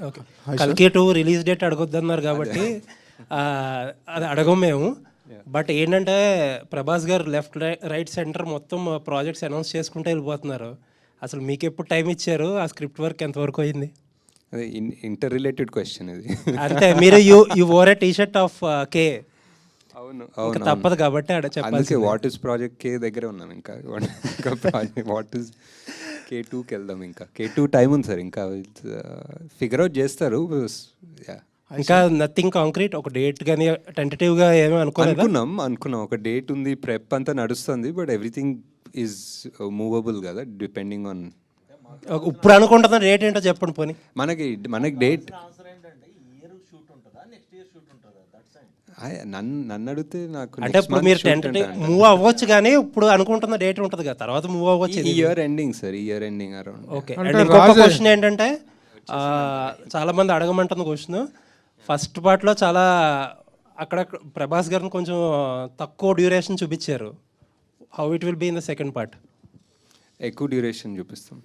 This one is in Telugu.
ఓకే కల్కి టూ రిలీజ్ డేట్ అడగొద్దన్నారు కాబట్టి అది. అడగం మేము. బట్ ఏంటంటే Prabhas garu left right centre మొత్తం ప్రాజెక్ట్స్ అనౌన్స్ చేసుకుంటూ వెళ్ళిపోతున్నారు. అసలు మీకు ఎప్పుడు టైం ఇచ్చారు? ఆ స్క్రిప్ట్ వర్క్ ఎంతవరకు అయింది? అదే ఇంటర్ రిలేటెడ్ క్వశ్చన్ ఇది. అంటే మీరు you you or a T shirt of K అవును అవును తప్పదు కాబట్టి వాట్ ఇస్ ప్రాజెక్ట్ కే దగ్గర ఉన్నాం ఇంకా. వాట్ ఇస్ కే టూకి వెళ్దాం ఇంకా. కే టూ టైం ఉంది సార్. ఇంకా ఫిగర్ అవుట్ చేస్తారు. ఇంకా నథింగ్ కాంక్రీట్ ఒక డేట్ కానీ టెంటేటివ్గా ఏమీ అనుకోలేదు? అనుకున్నాం అనుకున్నాం. ఒక డేట్ ఉంది ప్రెప్ అంతా నడుస్తుంది బట్ ఎవ్రీథింగ్ ఈజ్ మూవబుల్ కదా డిపెండింగ్ ఆన్ ఇప్పుడు అనుకుంటున్న డేట్ ఏంటో చెప్పండి పోనీ. మనకి మనకి డేట్ నన్ను నన్ను అడిగితే నాకు అంటే ఇప్పుడు మీరు టెంటేటివ్ మూవ్ అవ్వచ్చు కానీ ఇప్పుడు అనుకుంటున్న డేట్ ఉంటుంది కదా తర్వాత మూవ్ అవ్వచ్చు ఈ ఇయర్ ఎండింగ్ సార్ ఈ year ending around okay and ఇంకొక క్వశ్చన్ ఏంటంటే ఆ, చాలా మంది అడగమంటున్న క్వశ్చన్ ఫస్ట్ పార్ట్లో చాలా అక్కడ ప్రభాస్ గారిని కొంచెం తక్కువ డ్యూరేషన్ చూపించారు. How it will be in the second part ఎక్కువ డ్యూరేషన్ చూపిస్తాం.